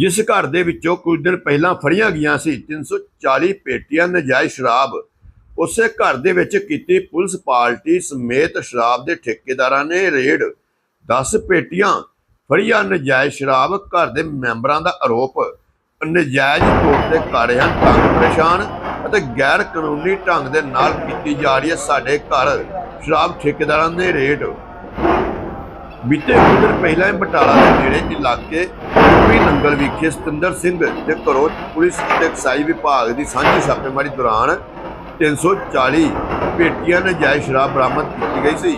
ਜਿਸ ਘਰ ਦੇ ਵਿੱਚੋਂ ਕੁਝ ਦਿਨ ਪਹਿਲਾਂ ਫੜੀਆਂ ਗਈਆਂ ਸੀ 340 ਪੇਟੀਆਂ ਨਜਾਇਜ਼ ਸ਼ਰਾਬ, ਉਸੇ ਘਰ ਦੇ ਵਿੱਚ ਕੀਤੀ ਪੁਲਿਸ ਪਾਰਟੀ ਸਮੇਤ ਸ਼ਰਾਬ ਦੇ ਠੇਕੇਦਾਰਾਂ ਨੇ ਰੇਡ। 10 ਪੇਟੀਆਂ ਫੜੀਆਂ ਨਜਾਇਜ਼ ਸ਼ਰਾਬ ਘਰ ਦੇ ਮੈਂਬਰਾਂ ਦਾ ਆਰੋਪ। ਨਜਾਇਜ਼ ਤੌਰ ਤੇ ਕਰ ਰਹੇ ਹਨ, ਤੰਗ, ਪਰੇਸ਼ਾਨ ਅਤੇ ਗੈਰ ਕਾਨੂੰਨੀ ਢੰਗ ਦੇ ਨਾਲ ਕੀਤੀ ਜਾ ਰਹੀ ਹੈ ਸਾਡੇ ਘਰ। ਸ਼ਰਾਬ ਠੇਕੇਦਾਰਾਂ ਦੇ ਰੇਡ ਬੀਤੇ ਕੁਝ ਦਿਨ ਪਹਿਲਾਂ ਹੀ ਬਟਾਲਾ ਦੇ ਨੇੜੇ ਇਲਾਕੇ ਵੀ ਨੰਗਲ ਵਿਖੇ ਸਤਿੰਦਰ ਸਿੰਘ ਦੇ ਘਰੋਂ ਪੁਲਿਸ ਅਤੇ ਐਕਸਾਈਜ਼ ਵਿਭਾਗ ਦੀ ਸਾਂਝੀ ਛਾਪੇਮਾਰੀ ਦੌਰਾਨ 340 ਪੇਟੀਆਂ ਨਜਾਇਜ਼ ਸ਼ਰਾਬ ਬਰਾਮਦ ਕੀਤੀ ਗਈ ਸੀ,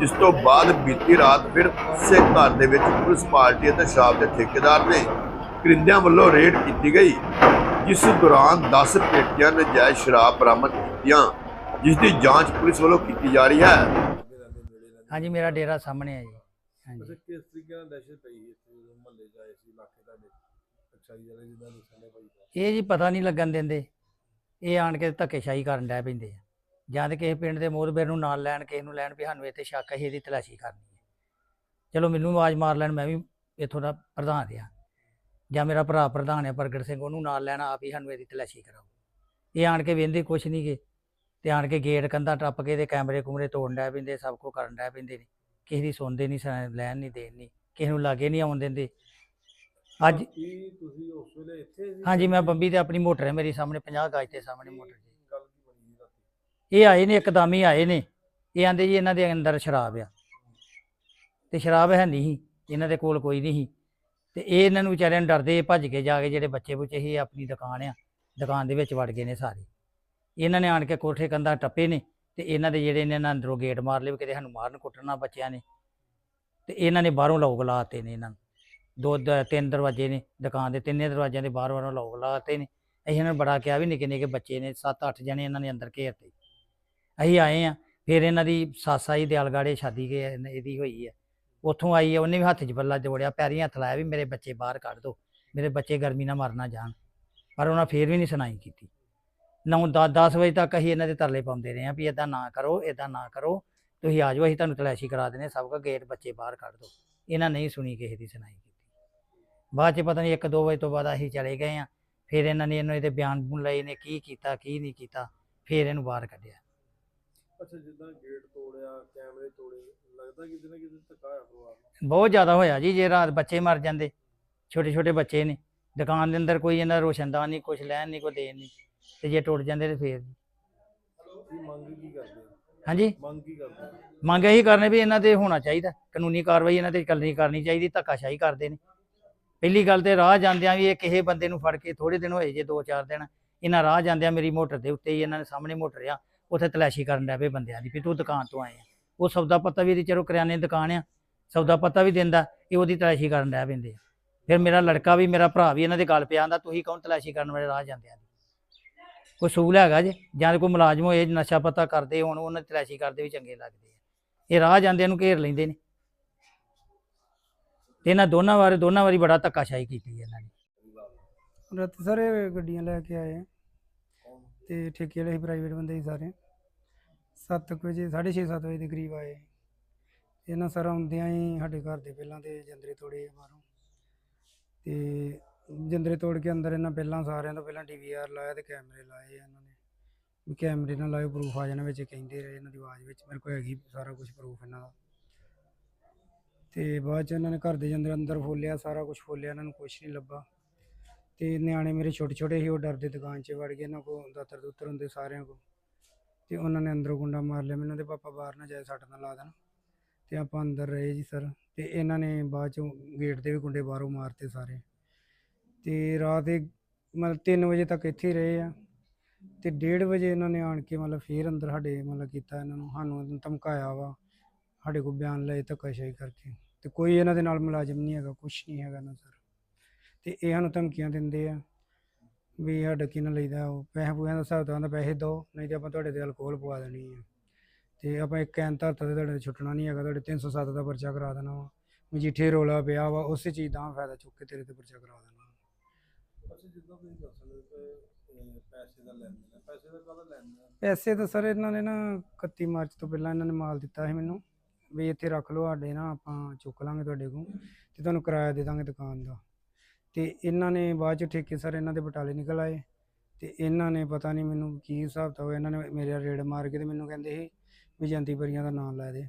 ਜਿਸ ਤੋਂ ਬਾਅਦ ਬੀਤੀ ਰਾਤ ਫਿਰ ਉਸੇ ਘਰ ਦੇ ਵਿੱਚ ਪੁਲਿਸ ਪਾਰਟੀ ਅਤੇ ਸ਼ਰਾਬ ਦੇ ਠੇਕੇਦਾਰ ਨੇ ਕਰਿੰਦਿਆਂ ਵੱਲੋਂ ਰੇਡ ਕੀਤੀ ਗਈ, ਜਿਸ ਦੌਰਾਨ 10 ਪੇਟੀਆਂ ਨਜਾਇਜ਼ ਸ਼ਰਾਬ ਬਰਾਮਦ ਕੀਤੀਆਂ, ਜਿਸ ਦੀ ਜਾਂਚ ਪੁਲਿਸ ਵੱਲੋਂ ਕੀਤੀ ਜਾ ਰਹੀ ਹੈ। ਹਾਂਜੀ, ਮੇਰਾ ਡੇਰਾ ਸਾਹਮਣੇ ਹੈ ਜੀ। ਹਾਂਜੀ। ਅੱਛਾ ਕਿਸ ਤਰੀਕੇ ਨਾਲ ਦਹਿਸ਼ਤ ਪਈ ਸੀ ਇੱਥੇ ਜਦੋਂ ਮਹੱਲੇ ਜਾਏ ਸੀ ਇਲਾਕੇ ਤੁਹਾਡੇ? ਅੱਛਾ ਜੀ ਜਿਹੜੇ ਜਿੱਦਾਂ ਨਿਸ਼ਾਨੇ ਭਾਈ ਇਹ ਜੀ ਪਤਾ ਨਹੀਂ ਲੱਗਣ ਦਿੰਦੇ। ਇਹ ਆਣ ਕੇ ਧੱਕੇਸ਼ਾਹੀ ਕਰਨ ਡੈ ਪੈਂਦੇ ਆ। ਜਾਂ ਤੇ ਕਿਸੇ ਪਿੰਡ ਦੇ ਮੋਹਰਬੇਰ ਨੂੰ ਨਾਲ ਲੈਣ ਕਿਸੇ ਨੂੰ ਲੈਣ ਵੀ ਸਾਨੂੰ ਇੱਥੇ ਸ਼ੱਕ ਹੈ ਇਹਦੀ ਤਲਾਸ਼ੀ ਕਰਨੀ ਹੈ ਚਲੋ ਮੈਨੂੰ ਆਵਾਜ਼ ਮਾਰ ਲੈਣ ਮੈਂ ਵੀ ਇੱਥੋਂ ਦਾ ਪ੍ਰਧਾਨ ਆ ਜਾਂ ਮੇਰਾ ਭਰਾ ਪ੍ਰਧਾਨ ਹੈ ਪ੍ਰਗਟ ਸਿੰਘ ਉਹਨੂੰ ਨਾਲ ਲੈਣਾ ਆਪ ਹੀ ਸਾਨੂੰ ਇਹਦੀ ਤਲਾਸ਼ੀ ਕਰਾਓ। ਇਹ ਆਣ ਕੇ ਵੇਂਦੇ ਕੁਛ ਨਹੀਂ ਗੇ। ਤੇ ਆਣ ਕੇ ਗੇਟ ਕੰਧਾਂ ਟੱਪ ਕੇ ਤੇ ਕੈਮਰੇ ਕੁਮਰੇ ਤੋੜਨ ਡੈ ਪੈਂਦੇ ਸਭ ਕੁਝ ਕਰਨ ਡੈ ਪੈਂਦੇ ਨੇ। ਕਿਸੇ ਦੀ ਸੁਣਦੇ ਨਹੀਂ ਸ- ਲੈਣ ਨਹੀਂ ਦੇਣ ਨਹੀਂ ਕਿਸੇ ਨੂੰ ਲਾਗੇ ਨਹੀਂ ਆਉਣ ਦਿੰਦੇ। ਅੱਜ ਕੀ ਤੁਸੀਂ ਉਸ ਵੇਲੇ ਇੱਥੇ ਸੀ? ਹਾਂਜੀ ਮੈਂ ਬੰਬੀ ਤੇ ਆਪਣੀ ਮੋਟਰ ਹੈ ਮੇਰੀ ਸਾਹਮਣੇ 50 ਗਜ ਦੇ ਸਾਹਮਣੇ ਮੋਟਰ ਜੀ। ਗੱਲ ਕੀ ਬਣੀ ਸੀ ਰਾਤੀ? ਇਹ ਆਏ ਨੇ ਇੱਕਦਮ ਹੀ ਆਏ ਨੇ। ਇਹ ਆਂਦੇ ਜੀ ਇਹਨਾਂ ਦੇ ਅੰਦਰ ਸ਼ਰਾਬ ਆ। ਤੇ ਸ਼ਰਾਬ ਹੈ ਨਹੀਂ ਸੀ ਇਹਨਾਂ ਦੇ ਕੋਲ ਕੋਈ ਨਹੀਂ ਸੀ। ਤੇ ਇਹ ਇਹਨਾਂ ਨੂੰ ਵਿਚਾਰਿਆਂ ਨੂੰ ਡਰਦੇ ਭੱਜ ਕੇ ਜਾ ਕੇ ਜਿਹੜੇ ਬੱਚੇ ਬੁੱਚੇ ਸੀ ਆਪਣੀ ਦੁਕਾਨ ਆ ਦੁਕਾਨ ਦੇ ਵਿੱਚ ਵੜ ਗਏ ਨੇ ਸਾਰੇ। ਇਹਨਾਂ ਨੇ ਆਣ ਕੇ ਕੋਠੇ ਕੰਧਾਂ ਟੱਪੇ ਨੇ। ਤੇ ਇਹਨਾਂ ਦੇ ਜਿਹੜੇ ਨੇ ਇਹਨਾਂ ਅੰਦਰੋਂ ਗੇਟ ਮਾਰ ਲਏ ਵੀ ਕਿਤੇ ਸਾਨੂੰ ਮਾਰਨ ਕੁੱਟਣਾ ਬੱਚਿਆਂ ਨੇ। ਤੇ ਇਹਨਾਂ ਨੇ ਬਾਹਰੋਂ ਲੋਕ ਲਾਤੇ ਨੇ ਇਹਨਾਂ ਨੂੰ। ਦੋ ਦ- ਤਿੰਨ ਦਰਵਾਜ਼ੇ ਨੇ, ਦੁਕਾਨ ਦੇ ਤਿੰਨੇ ਦਰਵਾਜ਼ਿਆਂ ਦੇ ਬਾਹਰ ਬਾਹਰੋਂ ਲੋਕ ਲਾਤੇ ਨੇ। ਅਸੀਂ ਇਹਨਾਂ ਨੂੰ ਬੜਾ ਕਿਹਾ ਵੀ ਨਿੱਕੇ ਨਿੱਕੇ ਬੱਚੇ ਨੇ 7-8 ਜਣੇ ਇਹਨਾਂ ਨੇ ਅੰਦਰ ਘੇਰਤੇ ਅਸੀਂ ਆਏ ਆ ਫਿਰ ਇਹਨਾਂ ਦੀ ਸੱਸ ਆਈ ਦਿਆਲਗਾੜੇ ਸ਼ਾਦੀ ਕੇ ਇਹਨ- ਇਹਦੀ ਹੋਈ ਹੈ ਉੱਥੋਂ ਆਈ ਹੈ ਉਹਨੇ ਵੀ ਹੱਥ 'ਚ ਬੱਲਾ ਜੋੜਿਆ, ਪੈਰੀਂ ਹੱਥ ਲਾਇਆ ਵੀ ਮੇਰੇ ਬੱਚੇ ਬਾਹਰ ਕੱਢ ਦਿਓ ਮੇਰੇ ਬੱਚੇ ਗਰਮੀ ਨਾਲ ਮਰ ਨਾ ਜਾਣ। ਪਰ ਉਹਨਾਂ ਫੇਰ ਵੀ ਨਹੀਂ ਸੁਣਾਈ ਕੀਤੀ। ਨੌ 10 ਵਜੇ ਤੱਕ ਅਸੀਂ ਇਹਨਾਂ ਦੇ ਤਰਲੇ ਪਾਉਂਦੇ ਰਹੇ ਆ ਵੀ ਇਦਾਂ ਨਾ ਕਰੋ ਇਦਾਂ ਨਾ ਕਰੋ। ਤੁਸੀਂ ਆ ਜਾਓ ਅਸੀਂ ਤੁਹਾਨੂੰ ਤਲਾਸ਼ੀ ਕਰਾ ਦਿੰਦੇ ਸਭ ਕਾ ਗੇਟ ਬੱਚੇ ਬਾਹਰ ਕੱਢ ਦਿਓ ਇਹਨਾਂ ਨਹੀਂ ਸੁਣੀ ਕਿਸੇ ਦੀ ਸੁਣਾਈ ਕੀਤੀ। ਬਾਅਦ ਚ ਪਤਾ ਨਹੀਂ 1-2 ਵਜੇ ਤੋਂ ਬਾਅਦ ਅਸੀਂ ਚਲੇ ਗਏ ਆ ਫਿਰ ਇਹਨਾਂ ਨੇ ਇਹਨੂੰ ਇਹਦੇ ਬਿਆਨ ਲਏ ਨੇ ਕੀ ਕੀਤਾ ਕੀ ਨਹੀਂ ਕੀਤਾ ਫਿਰ ਇਹਨੂੰ ਬਾਹਰ ਕੱਢਿਆ। ਅੱਛਾ ਜਿੱਦਾਂ ਗੇਟ ਤੋੜਿਆ ਕੈਮਰੇ ਤੋੜੇ ਲੱਗਦਾ ਕਿ ਨਾ ਕਿਤੇ ਧੱਕਾ ਹੋਇਆ ਪਰਿਵਾਰ ਨੂੰ ਬਹੁਤ ਜ਼ਿਆਦਾ ਹੋਇਆ ਜੀ ਜੇ ਰਾਤ ਬੱਚੇ ਮਰ ਜਾਂਦੇ ਛੋਟੇ ਛੋਟੇ ਬੱਚੇ ਨੇ ਦੁਕਾਨ ਦੇ ਅੰਦਰ ਕੋਈ ਇਹਨਾਂ ਰੋਸ਼ਨਦਾਨ ਨਹੀਂ ਕੁਝ ਲੈਣ ਨਹੀਂ ਕੋਈ ਦੇਣ ਨਹੀਂ। ਤੇ ਜੇ ਟੁੱਟ ਜਾਂਦੇ ਤੇ ਫੇਰ ਕੀ ਮੰਗ ਕੀ ਕਰਦੇ ਆ ਹਾਂਜੀ? ਮੰਗ ਕੀ ਕਰਦੇ ਆ ਮੰਗ ਇਹੀ ਕਰਨੇ ਵੀ ਇਹਨਾਂ ਤੇ ਹੋਣਾ ਚਾਹੀਦਾ। ਕਾਨੂੰਨੀ ਕਾਰਵਾਈ ਇਹਨਾਂ ਤੇ ਕਰਨੀ ਕਰਨੀ ਚਾਹੀਦੀ ਧੱਕਾਸ਼ਾਹੀ ਕਰਦੇ ਨੇ। ਪਹਿਲੀ ਗੱਲ ਤੇ ਰਾਹ ਜਾਂਦਿਆਂ ਵੀ ਇਹ ਕਿਸੇ ਬੰਦੇ ਨੂੰ ਫੜ ਕੇ ਥੋੜੇ ਦਿਨ ਹੋਏ ਜੇ 2-4 ਦਿਨ ਇਹਨਾਂ ਰਾਹ ਜਾਂਦਿਆਂ ਮੇਰੀ ਮੋਟਰ ਦੇ ਉੱਤੇ ਹੀ ਇਹਨਾਂ ਨੇ ਸਾਹਮਣੇ ਮੋਟਰ ਆ ਉੱਥੇ ਤਲਾਸ਼ੀ ਕਰਨ ਲੱਗ ਪਏ ਬੰਦਿਆਂ ਦੀ ਵੀ ਤੂੰ ਦੁਕਾਨ ਤੋਂ ਆਏ ਆ। ਉਹ ਸੌਦਾ ਪੱਤਾ ਵੀ ਇਹਦੀ ਚਲੋ ਕਰਿਆਨੇ ਦੀ ਦੁਕਾਨ ਆ ਸੌਦਾ ਪੱਤਾ ਵੀ ਦਿੰਦਾ ਇਹ ਉਹਦੀ ਤਲਾਸ਼ੀ ਕਰਨ ਲੱਗ ਪੈਂਦੇ ਆ। ਫਿਰ ਮੇਰਾ ਲੜਕਾ ਵੀ ਮੇਰਾ ਭਰਾ ਵੀ ਇਹਨਾਂ ਦੇ ਗੱਲ ਪਿਆ ਆਂਦਾ ਤੁਸੀਂ ਕੌਣ ਤਲਾਸ਼ੀ ਕਰਨ ਵਾਲੇ ਰਾਹ ਜਾਂਦਿਆਂ ਦੀ? ਕੋਈ ਸੂਲ ਹੈਗਾ ਜੇ, ਜਾਂ ਕੋਈ ਮੁਲਾਜ਼ਮ ਹੋਏ, ਨਸ਼ਾ ਪਤਾ ਕਰਦੇ ਹੋਣ, ਉਹਨਾਂ ਦੀ ਤਲਾਸ਼ੀ ਕਰਦੇ ਵੀ ਚੰਗੇ ਲੱਗਦੇ ਆ। ਇਹ ਰਾਹ ਜਾਂਦਿਆਂ ਨੂੰ ਘੇਰ ਲੈਂਦੇ ਨੇ। ਤੇ ਇਹਨਾਂ ਦੋਨਾਂ ਵਾਰੇ, ਦੋਨਾਂ ਵਾਰੀ ਬੜਾ ਧੱਕਾਸ਼ਾਹੀ ਕੀਤੀ ਇਹਨਾਂ ਨੇ। ਰਾਤੀ ਸਾਰੇ ਗੱਡੀਆਂ ਲੈ ਕੇ ਆਏ ਆ। ਤੇ ਠੇਕੇ ਵਾਲੇ ਪ੍ਰਾਈਵੇਟ ਬੰਦੇ ਸੀ ਸਾਰੇ। 7 ਵਜੇ 6:30 7 ਵਜੇ ਦੇ ਕਰੀਬ ਆਏ। ਇਹਨਾਂ ਸਾਰਾ ਆਉਂਦਿਆਂ ਹੀ ਸਾਡੇ ਘਰ ਦੇ ਪਹਿਲਾਂ ਤੇ ਜੰਦਰੇ ਤੋੜੇ ਆ ਬਾਹਰੋਂ। ਤੇ ਜੰਦਰੇ ਤੋੜ ਕੇ ਅੰਦਰ ਇਹਨਾਂ ਪਹਿਲਾਂ ਸਾਰਿਆਂ ਤੋਂ ਪਹਿਲਾਂ ਡੀਵੀਆਰ ਲਾਇਆ ਤੇ ਕੈਮਰੇ ਲਾਏ ਆ ਇਹਨਾਂ ਨੇ। ਵੀ ਕੈਮਰੇ ਨਾਲ ਲਾਇਓ ਪ੍ਰੂਫ ਆ ਜਾਣਾ ਵਿੱਚ ਕਹਿੰਦੇ ਰਹੇ ਇਹਨਾਂ ਦੀ ਆਵਾਜ਼ ਵਿੱਚ। ਮੇਰੇ ਕੋਲ ਹੈਗੀ ਸਾਰਾ ਕੁਝ ਪ੍ਰੂਫ ਇਹਨਾਂ ਦਾ। ਤੇ ਬਾਅਦ ਚ ਇਹਨਾਂ ਨੇ ਘਰ ਦੇ ਜੰਦਰ ਅੰਦਰ ਫੋਲਿਆ, ਸਾਰਾ ਕੁਝ ਫੋਲਿਆ, ਇਹਨਾਂ ਨੂੰ ਕੁਝ ਨਹੀਂ ਲੱਭਾ। ਤੇ ਨਿਆਣੇ ਮੇਰੇ ਛੋਟੇ ਛੋਟੇ ਸੀ, ਉਹ ਡਰਦੇ ਦੁਕਾਨ 'ਚ ਵੜ ਗਏ ਇਹਨਾਂ ਕੋ ਦਾਤਰ ਦੁੱਤਰ ਹੁੰਦੇ ਸਾਰਿਆਂ ਕੋ ਤੇ ਉਹਨਾਂ ਨੇ ਅੰਦਰੋਂ ਗੁੰਡਾ ਮਾਰ ਲਿਆ, ਮੈਨੂੰ ਤੇ ਪਾਪਾ ਬਾਹਰ ਨਾ ਜਾਏ, ਸੱਟ ਨਾ ਲਾ ਦੇਣ। ਤੇ ਆਪਾਂ ਅੰਦਰ ਰਹੇ ਜੀ ਸਰ। ਤੇ ਇਹਨਾਂ ਨੇ ਬਾਅਦ ਚੋਂ ਗੇਟ ਦੇ ਵੀ ਗੁੰਡੇ ਬਾਹਰੋਂ ਮਾਰਤੇ ਸਾਰੇ। ਤੇ ਰਾਤ ਦੇ ਮਤਲਬ 3 ਵਜੇ ਤੱਕ ਇੱਥੇ ਹੀ ਰਹੇ ਆ। ਤੇ 1:30 ਵਜੇ ਇਹਨਾਂ ਨੇ ਆਣ ਕੇ ਮਤਲਬ ਫੇਰ ਅੰਦਰ ਸਾਡੇ ਮਤਲਬ ਕੀਤਾ ਇਹਨਾਂ ਨੂੰ, ਸਾਨੂੰ ਧਮਕਾਇਆ ਵਾ, ਸਾਡੇ ਕੋਲ ਬਿਆਨ ਲਏ ਧੱਕਾਸ਼ਾਹੀ ਕਰਕੇ। ਤੇ ਕੋਈ ਇਹਨਾਂ ਦੇ ਨਾਲ ਮੁਲਾਜ਼ਮ ਨਹੀਂ ਹੈਗਾ ਕੁਝ ਨਹੀਂ ਹੈਗਾ ਨਾ ਸਰ। ਤੇ ਇਹ ਸਾਨੂੰ ਧਮਕੀਆਂ ਦਿੰਦੇ ਆ ਵੀ ਸਾਡਾ ਕੀ ਨਾ ਲਈਦਾ, ਉਹ ਪੈਸੇ ਪੂਸਿਆਂ ਦਾ ਹਿਸਾਬ ਤਾਂ ਪੈਸੇ ਦਿਓ ਨਹੀਂ ਤੇ ਆਪਾਂ ਤੁਹਾਡੇ ਤੇ ਅਲਕੋਹਲ ਪਵਾ ਦੇਣੀ ਹੈ ਤੇ ਆਪਾਂ ਇੱਕ ਐਨ ਧਰਤਾ ਤੇ ਤੁਹਾਡੇ ਤੋਂ ਛੁੱਟਣਾ ਨਹੀਂ ਹੈਗਾ, ਤੁਹਾਡੇ 307 ਦਾ ਪਰਚਾ ਕਰਾ ਦੇਣਾ ਵਾ। ਮਜੀਠੇ ਰੋਲਾ ਪਿਆ ਵਾ, ਉਸੇ ਚੀਜ਼ ਦਾ ਫਾਇਦਾ ਚੁੱਕ ਕੇ ਤੇਰੇ ਤੇ ਪਰਚਾ ਕਰਾ ਦੇਣਾ। ਅੱਛਾ ਜਿੱਦਾਂ ਤੁਸੀਂ ਦੱਸ ਰਹੇ ਕਿ ਪੈਸੇ ਦਾ ਲੈਣ ਦੇਣ, ਪੈਸੇ ਦਾ ਕਾਹਦਾ ਲੈਣ ਦੇਣ? ਪੈਸੇ ਤਾਂ ਸਰ ਇਹਨਾਂ ਨੇ ਨਾ 31 ਮਾਰਚ ਤੋਂ ਪਹਿਲਾਂ ਇਹਨਾਂ ਨੇ ਮਾਲ ਦਿੱਤਾ ਸੀ ਮੈਨੂੰ, ਵੀ ਇੱਥੇ ਰੱਖ ਲਓ ਸਾਡੇ ਨਾ ਆਪਾਂ ਚੁੱਕ ਲਾਂਗੇ ਤੁਹਾਡੇ ਕੋਲ ਤੇ ਤੁਹਾਨੂੰ ਕਿਰਾਇਆ ਦੇ ਦਾਂਗੇ ਦੁਕਾਨ ਦਾ। ਤੇ ਇਹਨਾਂ ਨੇ ਬਾਅਦ ਚ ਠੇਕੇ ਸਰ ਇਹਨਾਂ ਦੇ ਬਟਾਲੇ ਨਿਕਲ ਆਏ ਤੇ ਇਹਨਾਂ ਨੇ ਪਤਾ ਨਹੀਂ ਮੈਨੂੰ ਕੀ ਹਿਸਾਬ ਤਾਂ ਹੋਇਆ, ਇਹਨਾਂ ਨੇ ਮੇਰੇ ਰੇਡ ਮਾਰ ਕੇ ਤੇ ਮੈਨੂੰ ਕਹਿੰਦੇ ਸੀ ਵੀ ਜੰਤੀ ਪਰੀਆਂ ਦਾ ਨਾਮ ਲੈ ਦੇ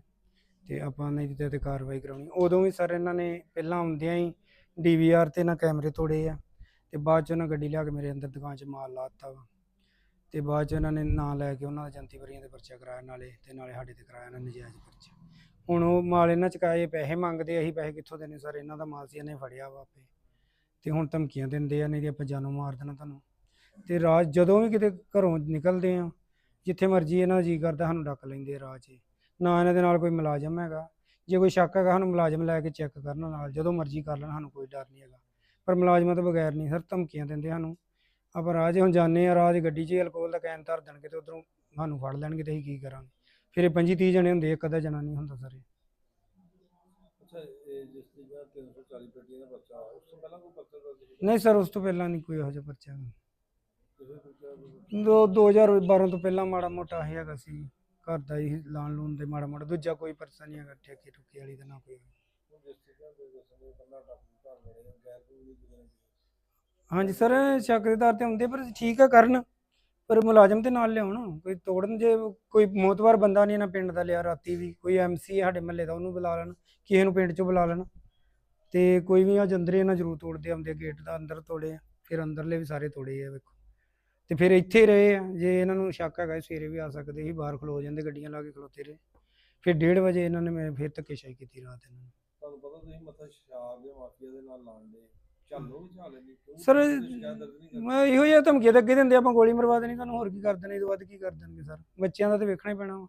ਤੇ ਆਪਾਂ ਨੇ ਇਹਦੇ ਤੇ ਕਾਰਵਾਈ ਕਰਾਉਣੀ। ਉਦੋਂ ਵੀ ਸਰ ਇਹਨਾਂ ਨੇ ਪਹਿਲਾਂ ਆਉਂਦਿਆਂ ਹੀ ਡੀਵੀਆਰ ਤੇ ਨਾ ਕੈਮਰੇ ਤੋੜੇ ਆ। ਤੇ ਬਾਅਦ ਚ ਉਹਨਾਂ ਗੱਡੀ ਲਿਆ ਕੇ ਮੇਰੇ ਅੰਦਰ ਦੁਕਾਨ 'ਚ ਮਾਲ ਲਾਤਾ ਵਾ। ਤੇ ਬਾਅਦ ਚ ਉਹਨਾਂ ਨੇ ਨਾਂ ਲੈ ਕੇ ਉਹਨਾਂ ਦਾ ਜੰਤੀ ਵਰੀਆਂ 'ਤੇ ਪਰਚਾ ਕਰਾਇਆ ਨਾਲੇ ਤੇ ਨਾਲੇ ਸਾਡੇ ਤੇ ਕਰਾਇਆ ਇਹਨਾਂ ਨਜਾਇਜ਼ ਪਰਚਾ। ਹੁਣ ਉਹ ਮਾਲ ਇਹਨਾਂ 'ਚ ਚੁਕਾਏ ਪੈਸੇ ਮੰਗਦੇ ਅਸੀਂ ਪੈਸੇ ਕਿੱਥੋਂ ਦੇਣੇ ਸਰ? ਇਹਨਾਂ ਦਾ ਮਾਲ ਸੀ, ਇਹਨੇ ਫੜਿਆ ਵਾ ਆਪੇ। ਤੇ ਹੁਣ ਧਮਕੀਆਂ ਦਿੰਦੇ ਆ, ਨਹੀਂ ਤੇ ਆਪਾਂ ਜਾਨੋਂ ਮਾਰ ਦੇਣਾ ਤੁਹਾਨੂੰ। ਤੇ ਰਾਜ ਜਦੋਂ ਵੀ ਕਿਤੇ ਘਰੋਂ ਨਿਕਲਦੇ ਆ, ਜਿੱਥੇ ਮਰਜ਼ੀ ਇਹਨਾਂ ਦਾ ਜੀ ਕਰਦਾ ਸਾਨੂੰ ਡੱਕ ਲੈਂਦੇ ਆ ਰਾਹ 'ਚ ਨਾ ਇਹਨਾਂ ਦੇ ਨਾਲ ਕੋਈ ਮੁਲਾਜ਼ਮ ਹੈਗਾ। ਜੇ ਕੋਈ ਸ਼ੱਕ ਹੈਗਾ, ਸਾਨੂੰ ਮੁਲਾਜ਼ਮ ਲੈ ਕੇ ਚੈੱਕ ਕਰਨ ਨਾਲ, ਜਦੋਂ ਮਰਜ਼ੀ ਕਰ ਲੈਣ, ਸਾਨੂੰ ਕੋਈ ਡਰ ਨਹੀਂ ਹੈਗਾ। ਪਰ ਮੁਲਾਜ਼ਮਾਂ ਤੋਂ ਬਗੈਰ ਨਹੀਂ ਸਰ ਧਮਕੀਆਂ ਦਿੰਦੇ ਸਾਨੂੰ। ਆਪਾਂ 'ਚ ਹੁਣ ਜਾਂਦੇ ਆ 'ਚ ਗੱਡੀ 'ਚ ਅਲਕੋਹਲ ਦਾ ਕੈਨ ਧਰ ਦੇਣਗੇ ਤੇ ਉਧਰੋਂ ਸਾਨੂੰ ਫੜ ਲੈਣਗੇ ਤੇ ਅਸੀਂ ਕੀ ਕਰਾਂਗੇ? ਫਿਰ ਇਹ 25 30 ਜਣੇ ਹੁੰਦੇ ਇੱਕ ਅੱਧਾ ਜਣਾ ਨਹੀਂ ਹੁੰਦਾ ਸਰ ਇਹ। ਅੱਛਾ ਇਹ ਜਿਸ ਦੀ ਗੱਲ 340 ਪੇਟੀਆਂ ਦਾ ਬੱਚਾ ਉਸ ਤੋਂ ਪਹਿਲਾਂ ਕੋਈ ਬੱਚਾ ਦਾ ਨਹੀਂ ਸਰ ਉਸ ਤੋਂ ਪਹਿਲਾਂ ਨਹੀਂ ਕੋਈ ਇਹੋ ਜਿਹਾ ਬੱਚਾ ਦਾ ਦੋ 2012 ਤੋਂ ਪਹਿਲਾਂ ਮਾੜਾ ਮੋਟਾ ਹੈਗਾ ਸੀ ਘਰ ਦਾ ਹੀ ਲਾਣ ਲੂਣ ਦੇ ਮਾੜਾ ਮੋਟਾ ਦੂਜਾ ਕੋਈ ਪਰਚਾ ਨਹੀਂ ਹੈਗਾ ਠੇਕੇ ਠੁਕੇ ਵਾਲੀ ਦਾ ਨਾ ਕੋਈ। ਹਾਂਜੀ ਸਰ, ਸ਼ੱਕ ਦੇ ਦਰ ਤੇ ਹੁੰਦੇ, ਪਰ ਠੀਕ ਆ ਕਰਨ। ਪਰ ਮੁਲਾਜ਼ਮ ਤੇ ਨਾਲ ਲਿਆਉਣ, ਕੋਈ ਤੋੜਨ ਜੇ ਕੋਈ ਮੋਤਵਾਰ ਬੰਦਾ ਨਹੀਂ ਨਾ ਪਿੰਡ ਦਾ ਲਿਆ, ਰਾਤੀ ਵੀ ਕੋਈ ਐਮਸੀ ਸਾਡੇ ਮਹੱਲੇ ਦਾ, ਉਹਨੂੰ ਬੁਲਾ ਲੈਣ, ਕਿਸੇ ਨੂੰ ਪਿੰਡ ਚੋਂ ਬੁਲਾ ਲੈਣ। ਤੇ ਕੋਈ ਵੀ ਅੱਜ ਅੰਦਰੇ ਨਾ ਜ਼ਰੂਰ ਤੋੜਦੇ ਆਉਂਦੇ ਗੇਟ ਦਾ ਅੰਦਰ ਤੋੜੇ ਆ, ਫਿਰ ਅੰਦਰਲੇ ਵੀ ਸਾਰੇ ਤੋੜੇ ਆ, ਵੇਖੋ। ਤੇ ਫਿਰ ਇੱਥੇ ਰਹੇ ਆ, ਜੇ ਇਹਨਾਂ ਨੂੰ ਸ਼ੱਕ ਹੈਗਾ, ਸਵੇਰੇ ਵੀ ਆ ਸਕਦੇ ਸੀ, ਬਾਹਰ ਖਲੋ ਜਾਂਦੇ, ਗੱਡੀਆਂ ਲਾ ਕੇ ਖਲੋਤੇ ਰਹੇ। ਫਿਰ 1:30 ਵਜੇ ਇਹਨਾਂ ਨੇ ਮੈਂ ਫਿਰ ਧੱਕੇਸ਼ਾਹੀ ਕੀਤੀ ਰਾਤ ਇਹਨਾਂ ਨੇ। ਤੁਸੀਂ ਮੱਥਾ ਸ਼ਰਾਬ ਦੇ ਮਾਫੀਆ ਦੇ ਨਾਲ ਲਾਣ ਦੇ। ਚੱਲੋ ਵੀ ਚਾਲੇ ਨਹੀਂ ਕਿਉਂ? Sir, ਤੁਸੀਂ ਸ਼ਿਕਾਇਤ ਦਰਜ ਨਹੀਂ ਕਰਦੇ। ਮੈਂ ਇਹੋ ਜਿਹਾ ਧਮਕੀਆਂ ਤਾਂ ਅੱਗੇ ਦਿੰਦੇ ਆਪਾਂ ਗੋਲੀ ਮਰਵਾ ਦੇਣੀ ਤੁਹਾਨੂੰ ਹੋਰ ਕੀ ਕਰ ਦੇਣਾ ਇਹ ਤੋਂ ਵੱਧ ਕੀ ਕਰ ਦੇਣਗੇ ਸਰ? ਬੱਚਿਆਂ ਦਾ ਤਾਂ ਵੇਖਣਾ ਹੀ ਪੈਣਾ ਵਾ।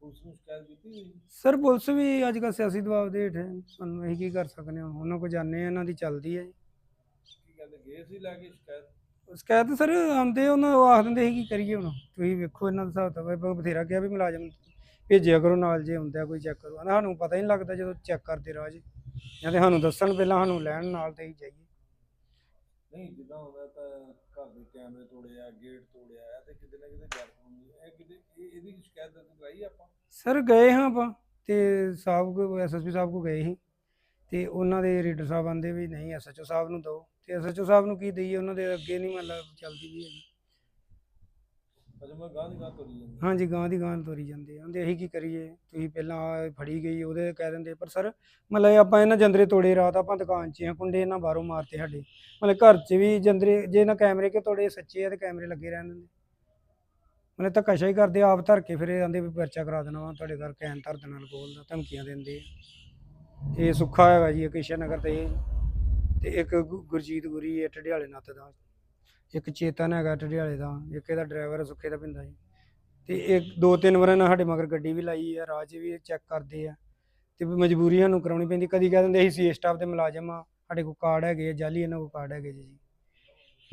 ਪੁਲਿਸ ਨੂੰ ਸ਼ਿਕਾਇਤ ਕੀਤੀ ਹੋਈ? ਸਰ ਪੁਲਿਸ ਵੀ ਅੱਜ ਕੱਲ੍ਹ ਸਿਆਸੀ ਦਬਾਅ ਦੇ ਹੇਠ ਹੈ। ਸਾਨੂੰ ਅਸੀਂ ਕੀ ਕਰ ਸਕਦੇ ਹਾਂ? ਉਹਨਾਂ ਕੋਲ ਜਾਂਦੇ ਆ ਇਹਨਾਂ ਦੀ ਚੱਲਦੀ ਹੈ ਕੀ ਕਹਿੰਦੇ ਗਏ ਸੀ ਲੈ ਕੇ ਸ਼ਿਕਾਇਤ? ਸ਼ਿਕਾਇਤ ਸਰ ਆਉਂਦੇ ਉਹਨਾਂ ਉਹ ਆਖ ਦਿੰਦੇ ਸੀ ਕੀ ਕਰੀਏ ਹੁਣ? ਤੁਸੀਂ ਵੇਖੋ ਇਹਨਾਂ ਦਾ ਹਿਸਾਬ ਤਾਂ ਬਥੇਰਾ ਕਿਹਾ ਵੀ ਮੁਲਾਜ਼ਮ ਭੇਜਿਆ ਕਰੋ ਨਾਲ ਜੇ ਹੁੰਦਾ ਕੋਈ ਚੈੱਕ ਕਰੋ। ਸਾਨੂੰ ਪਤਾ ਹੀ ਨਹੀਂ ਲੱਗਦਾ ਜਦੋਂ ਚੈੱਕ ਕਰਦੇ ਰਾਹ 'ਚ ਜਾਂ ਤੇ ਸਾਨੂੰ ਦੱਸਣ ਪਹਿਲਾਂ ਸਾਨੂੰ ਲੈਣ ਨਾਲ ਤੇ ਹੀ ਜਾਈਏ। ਨਹੀਂ ਜਿੱਦਾਂ ਹੁੰਦਾ ਤਾਂ ਘਰ ਦੇ ਕੈਮਰੇ ਤੋੜਿਆ ਗੇਟ ਤੋੜਿਆ ਇਹ ਤੇ ਕਿਤੇ ਨਾ ਕਿਤੇ ਗੈਰ ਕਾਨੂੰਨੀ ਇਹ ਕਿਤੇ ਇਹ- ਇਹਦੀ ਸ਼ਿਕਾਇਤ ਦਰਜ ਕਰਾਈ ਆਪਾਂ? ਸਰ ਗਏ ਹਾਂ ਆਪਾਂ ਤੇ ਸਾਹਿਬ ਕੋ ਐਸਐਸਪੀ ਸਾਹਿਬ ਕੋ ਗਏ ਸੀ। ਤੇ ਉਹਨਾਂ ਦੇ ਰੀਡਰ ਸਾਹਿਬ ਆਂਦੇ ਵੀ ਨਹੀਂ ਐਸਐਚਓ ਸਾਹਿਬ ਨੂੰ ਦਿਓ। ਤੇ ਐਸਐਚਓ ਸਾਹਿਬ ਨੂੰ ਕੀ ਦਈਏ? ਉਹਨਾਂ ਦੇ ਅੱਗੇ ਨਹੀਂ ਮਤਲਬ ਚੱਲਦੀ ਵੀ ਹੈਗੀ। ਅਜੇ ਮੈਂ ਗਾਂ ਦੀ ਗਾਂ ਤੋਰੀ ਜਾਂਦੀ। ਹਾਂਜੀ ਗਾਂ ਦੀ ਗਾਂ ਤੋਰੀ ਜਾਂਦੇ ਆ। ਕਹਿੰਦੇ ਅਸੀਂ ਕੀ ਕਰੀਏ? ਤੁਸੀਂ ਪਹਿਲਾਂ ਆਹ ਫੜੀ ਗਈ, ਉਹਦੇ ਕਹਿ ਦਿੰਦੇ, ਪਰ ਸਰ, ਮਤਲਬ ਆਪਾਂ ਇਹਨਾਂ ਜੰਦਰੇ ਤੋੜੇ, ਰਾਤ ਆਪਾਂ ਦੁਕਾਨ 'ਚ ਆ, ਕੁੰਡੇ ਇਹਨਾਂ ਬਾਹਰੋਂ ਮਾਰਤੇ ਸਾਡੇ। ਮਤਲਬ ਘਰ 'ਚ ਵੀ ਜੰਦਰੇ, ਜੇ ਇਹਨਾਂ ਕੈਮਰੇ ਕਿ ਤੋੜੇ, ਸੱਚੇ ਆ ਤੇ ਕੈਮਰੇ ਲੱਗੇ ਰਹਿਣ ਦਿੰਦੇ। ਮਤਲਬ ਧੱਕਾਸ਼ਾਹੀ ਕਰਦੇ, ਆਪ ਧਰ ਕੇ ਫਿਰ ਇਹ ਆਂਦੇ ਵੀ ਪਰਚਾ ਕਰਾ ਦੇਣਾ ਵਾ, ਤੁਹਾਡੇ ਘਰ ਕੈਨ ਧਰ ਦੇਣਾ ਅਲਕੋਹਲ ਦਾ, ਧਮਕੀਆਂ ਦਿੰਦੇ ਆ। ਇਹ ਸੁੱਖਾ ਹੈਗਾ ਜੀ, ਇਹ ਕਿਸ਼ਨ ਨਗਰ ਤੇ। ਤੇ ਇੱਕ ਗੁ- ਗੁਰਜੀਤ ਗੁਰੀ ਹੈ ਢਡਿਆਲੇ ਨੱਤ ਦਾ। ਇੱਕ ਚੇਤਨ ਹੈਗਾ ਢਡਿਆਲੇ ਦਾ, ਇੱਕ ਇਹਦਾ ਡਰਾਈਵਰ ਸੁੱਖੇ ਦਾ ਪਿੰਦਾ ਜੀ। ਤੇ ਇੱਕ, ਦੋ, ਤਿੰਨ ਵਾਰ ਇਹਨਾਂ ਸਾਡੇ ਮਗਰ ਗੱਡੀ ਵੀ ਲਾਈ ਆ, ਰਾਹ 'ਚ ਵੀ ਚੈੱਕ ਕਰਦੇ ਆ। ਤੇ ਵੀ ਮਜਬੂਰੀ ਸਾਨੂੰ ਕਰਾਉਣੀ ਪੈਂਦੀ, ਕਦੀ ਕਹਿ ਦਿੰਦੇ ਅਸੀਂ ਸੀ ਸਟਾਫ ਦੇ ਮੁਲਾਜ਼ਮ ਆ, ਸਾਡੇ ਕੋਲ ਕਾਰਡ ਹੈਗੇ ਆ, ਜਾਲੀ ਇਹਨਾਂ ਕੋਲ ਕਾਰਡ ਹੈਗੇ ਜੀ।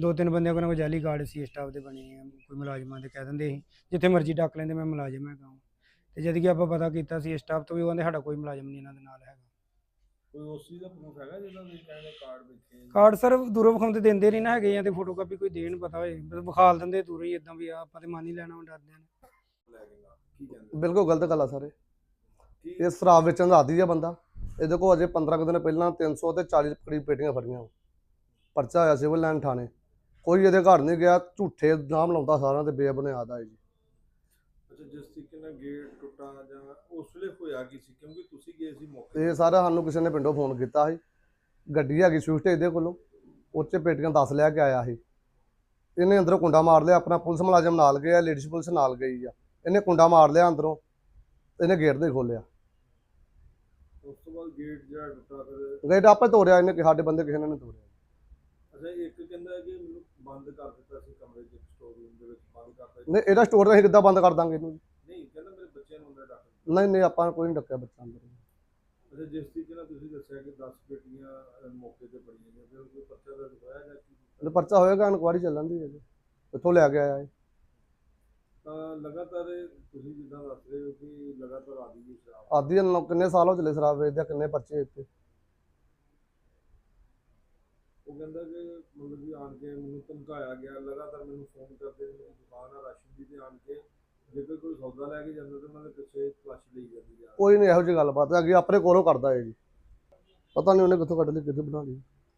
ਦੋ, ਤਿੰਨ ਬੰਦਿਆਂ ਕੋਲ ਕੋਲ ਜਾਲੀ ਕਾਰਡ ਸੀ ਸਟਾਫ ਦੇ ਬਣੇ ਆ, ਕੋਈ ਮੁਲਾਜ਼ਮਾਂ ਦੇ ਕਹਿ ਦਿੰਦੇ ਸੀ। ਜਿੱਥੇ ਮਰਜ਼ੀ ਡੱਕ ਲੈਂਦੇ, ਮੈਂ ਮੁਲਾਜ਼ਮ ਹੈਗਾ ਵਾਂ। ਤੇ ਜਦ ਕਿ ਆਪਾਂ ਪਤਾ ਕੀਤਾ ਸੀ ਸਟਾਫ ਤੋਂ ਵੀ ਉਹ ਕਹਿੰਦੇ ਸਾਡਾ ਕੋਈ ਮੁਲਾਜ਼ਮ ਨਹੀਂ ਇਹਨਾਂ ਦੇ ਨਾਲ ਹੈਗਾ। ਕੋਈ ਉਸ ਚੀਜ਼ ਦਾ ਪ੍ਰੂਫ ਹੈਗਾ ਜਿਹਦਾ ਤੁਸੀਂ ਕਹਿੰਦੇ ਕਾਰਡ ਵੇਖੇ? ਕਾਰਡ ਸਰ ਦੂਰੋਂ ਵਿਖਾਉਂਦੇ ਦਿੰਦੇ ਨਹੀਂ ਨਾ ਹੈਗੇ ਜਾਂ ਤੇ ਫੋਟੋਕਾਪੀ ਕੋਈ ਦੇਣ ਪਤਾ ਹੋਏ। ਬਸ ਵਿਖਾਲ ਦਿੰਦੇ ਦੂਰੋਂ ਹੀ ਇਦਾਂ ਵੀ ਆ ਆਪਾਂ ਤੇ ਮੰਨ ਹੀ ਲੈਣਾ ਵਾ ਡਰਦੇ ਨੇ। ਲੈ ਕੇ ਨਾ ਕੀ ਕਹਿੰਦੇ? ਬਿਲਕੁਲ ਗਲਤ ਗੱਲ ਆ ਸਰ ਇਹ। ਸ਼ਰਾਬ ਵੇਚਣ ਦਾ ਆਦੀ ਆ ਬੰਦਾ। ਇਹਦੇ ਕੋਲ ਅਜੇ 15 ਕੁ ਦਿਨ ਪਹਿਲਾਂ 300 ਤੇ 40 ਕਰੀਬ ਪੇਟੀਆਂ ਫੜੀਆਂ। ਪਰਚਾ ਹੋਇਆ ਸਿਵਲ ਲਾਈਨ ਥਾਣੇ। ਕੋਈ ਇਹਦੇ ਘਰ ਨਹੀਂ ਗਿਆ ਝੂਠੇ ਨਾਮ ਲਾਉਂਦਾ ਸਾਰਿਆਂ ਤੇ ਬੇਬੁਨਿਆਦ ਆ ਇਹ ਜੀ। ਅੱਛਾ ਜਿਸ ਤਰੀਕੇ ਨਾਲ ਗੇਟ ਟੁੱਟਾ ਜਾਂ ਉਸ ਵੇਲੇ ਹੋਇਆ ਕੀ ਸੀ ਕਿਉਂਕਿ ਤੁਸੀਂ ਗਏ ਸੀ ਮੌਕੇ ਇਹ ਸਾਰਾ ਸਾਨੂੰ ਕਿਸੇ ਨੇ ਪਿੰਡੋਂ ਫੋਨ ਕੀਤਾ ਸੀ। ਗੱਡੀ ਹੈਗੀ ਸਵਿਫਟ ਇਹਦੇ ਕੋਲੋਂ। ਉਹ 'ਚ ਪੇਟੀਆਂ 10 ਲਿਆ ਕੇ ਆਇਆ ਸੀ। ਇਹਨੇ ਅੰਦਰੋਂ ਕੁੰਡਾ ਮਾਰ ਲਿਆ ਆਪਣਾ ਪੁਲਿਸ ਮੁਲਾਜ਼ਮ ਨਾਲ ਗਿਆ ਲੇਡੀਜ਼ ਪੁਲਿਸ ਨਾਲ ਗਈ ਆ। ਇਹਨੇ ਕੁੰਡਾ ਮਾਰ ਲਿਆ ਅੰਦਰੋਂ ਇਹਨੇ ਗੇਟ ਨਹੀਂ ਖੋਲਿਆ ਉਸ ਤੋਂ ਬਾਅਦ ਗੇਟ ਜਿਹੜਾ ਟੁੱਟਾ ਫਿਰ ਗੇਟ ਆਪੇ ਤੋੜਿਆ ਇਹਨੇ ਕਿ ਸਾਡੇ ਬੰਦੇ ਕਿਸੇ ਨੇ ਨਹੀਂ ਤੋੜਿਆ। ਅੱਛਾ ਇੱਕ ਕਹਿੰਦਾ ਕਿ ਮੈਨੂੰ ਬੰਦ ਕਰ ਦਿੱਤਾ ਸੀ ਕਮਰੇ 'ਚ ਸਟੋਰ ਰੂਮ ਦੇ ਵਿੱਚ ਬੰਦ ਕਰਤਾ ਸੀ। ਨਹੀਂ ਇਹਦਾ ਸਟੋਰ ਅਸੀਂ ਕਿੱਦਾਂ ਬੰਦ ਕਰ ਦਾਂਗੇ ਇਹਨੂੰ ਜੀ? ਨਹੀਂ ਕਹਿੰਦਾ ਮੇਰੇ ਬੱਚਿਆਂ ਨੂੰ ਅੰਦਰ ਡੱਕ। ਨਹੀਂ ਨਹੀਂ ਆਪਾਂ ਕੋਈ ਨਹੀਂ ਡੱਕਿਆ ਬੱਚਾ ਅੰਦਰ ਅੱਛਾ ਜਿਸ ਤਰੀਕੇ ਨਾਲ ਤੁਸੀਂ ਦੱਸਿਆ ਕਿ 10 ਪੇਟੀਆਂ ਅਹ, ਮੌਕੇ ਤੇ ਪੜੀਆਂ ਨੇ ਫਿਰ ਕੋਈ ਪਰਚਾ ਦਰਜ ਹੋਇਆ ਜਾਂ ਕੀ ਜੇ ਪਰਚਾ ਹੋਏਗਾ ਇਨਕੁਆਰੀ ਚੱਲਣ ਦੀ ਹੈ ਜੀ। ਕਿੱਥੋਂ ਲੈ ਕੇ ਆਇਆ ਇਹ। ਤਾਂ ਲਗਾਤਾਰ ਇਹ ਤੁਸੀਂ ਜਿੱਦਾਂ ਦੱਸ ਰਹੇ ਹੋ ਕਿ ਲਗਾਤਾਰ ਆਦੀ ਦੀ ਸ਼ਰਾਬ ਆਦੀ ਨੂੰ ਕਿੰਨੇ ਸਾਲ ਹੋ ਚਲੇ ਸ਼ਰਾਬ ਵੇਚਦੇ ਆ, ਕਿੰਨੇ ਪਰਚੇ ਇੱਥੇ? ਉਹ ਕਹਿੰਦਾ ਕਿ ਮਤਲਬ ਕਿ ਆਣ ਕੇ ਮੈਨੂੰ ਧਮਕਾਇਆ ਗਿਆ ਲਗਾਤਾਰ ਮੈਨੂੰ ਫੋਨ ਕਰਦੇ ਨੇ ਮੇਰੀ ਦੁਕਾਨ ਆ ਰਾਸ਼ਨ ਦੀ ਤੇ ਆਣ ਕੇ ਜੇਕਰ ਕੋਈ ਸੌਦਾ ਲੈ ਕੇ ਜਾਂਦਾ ਤਾਂ ਉਹਨਾਂ ਦੇ ਪਿੱਛੇ ਤਲਾਸ਼ ਲਈ ਜਾਂਦੀ ਆ। ਕੋਈ ਨਹੀਂ ਇਹੋ ਜਿਹੀ ਗੱਲਬਾਤ ਹੈਗੀ ਆਪਣੇ ਕੋਲੋਂ ਕਰਦਾ ਹੈ ਜੀ। ਪਤਾ ਨਹੀਂ ਉਹਨੇ ਕਿੱਥੋਂ ਕੱਢ ਲਈ ਕਿੱਥੇ ਬਣਾ ਲਈ।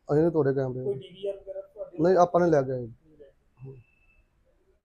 ਅਸੀਂ ਨਹੀਂ ਤੋੜੇ ਕੈਮਰੇ। ਕੋਈ ਡੀਵੀਆਰ ਵਗੈਰਾ ਤੁਹਾਡੇ ਨਹੀਂ ਆਪਾਂ ਨੇ ਲੈ ਕੇ ਆਏ